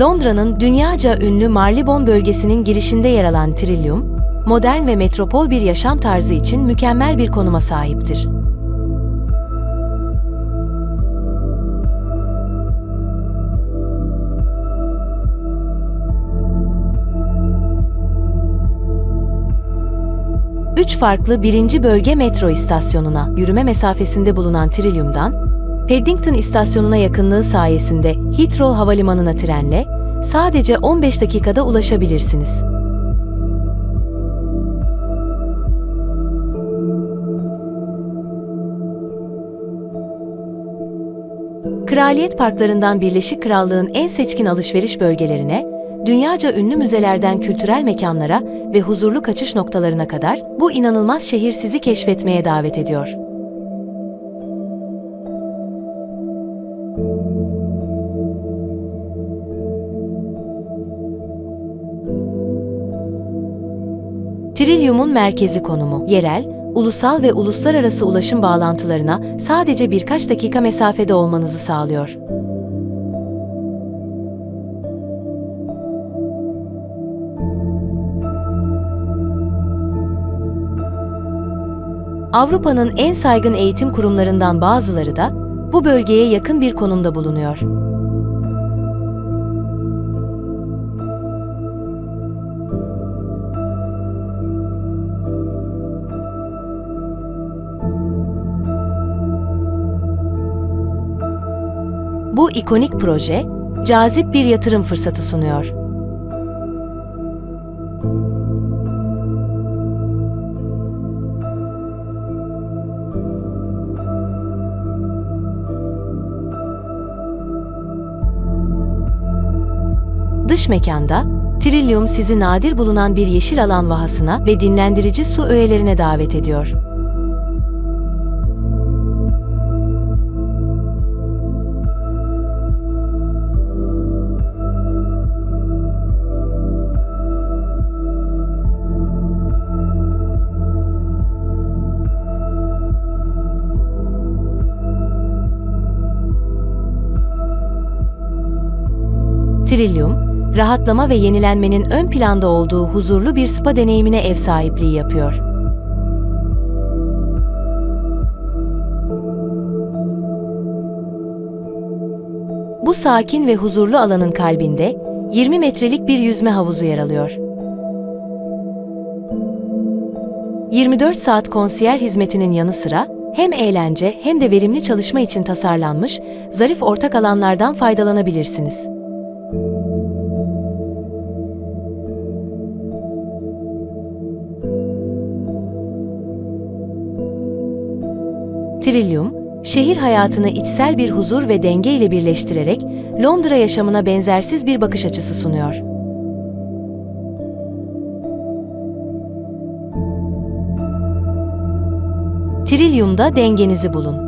Londra'nın dünyaca ünlü Marylebone bölgesinin girişinde yer alan Trillium, modern ve metropol bir yaşam tarzı için mükemmel bir konuma sahiptir. Üç farklı birinci bölge metro istasyonuna yürüme mesafesinde bulunan Trillium'dan, Paddington istasyonuna yakınlığı sayesinde Heathrow Havalimanı'na trenle sadece 15 dakikada ulaşabilirsiniz. Kraliyet parklarından Birleşik Krallığın en seçkin alışveriş bölgelerine, dünyaca ünlü müzelerden kültürel mekanlara ve huzurlu kaçış noktalarına kadar bu inanılmaz şehir sizi keşfetmeye davet ediyor. Trilyum'un merkezi konumu, yerel, ulusal ve uluslararası ulaşım bağlantılarına sadece birkaç dakika mesafede olmanızı sağlıyor. Avrupa'nın en saygın eğitim kurumlarından bazıları da bu bölgeye yakın bir konumda bulunuyor. Bu ikonik proje, cazip bir yatırım fırsatı sunuyor. Dış mekanda, Trillium sizi nadir bulunan bir yeşil alan vahasına ve dinlendirici su öğelerine davet ediyor. Trillium, rahatlama ve yenilenmenin ön planda olduğu huzurlu bir spa deneyimine ev sahipliği yapıyor. Bu sakin ve huzurlu alanın kalbinde 20 metrelik bir yüzme havuzu yer alıyor. 24 saat konsiyer hizmetinin yanı sıra hem eğlence hem de verimli çalışma için tasarlanmış zarif ortak alanlardan faydalanabilirsiniz. Trillium, şehir hayatını içsel bir huzur ve denge ile birleştirerek Londra yaşamına benzersiz bir bakış açısı sunuyor. Trillium'da dengenizi bulun.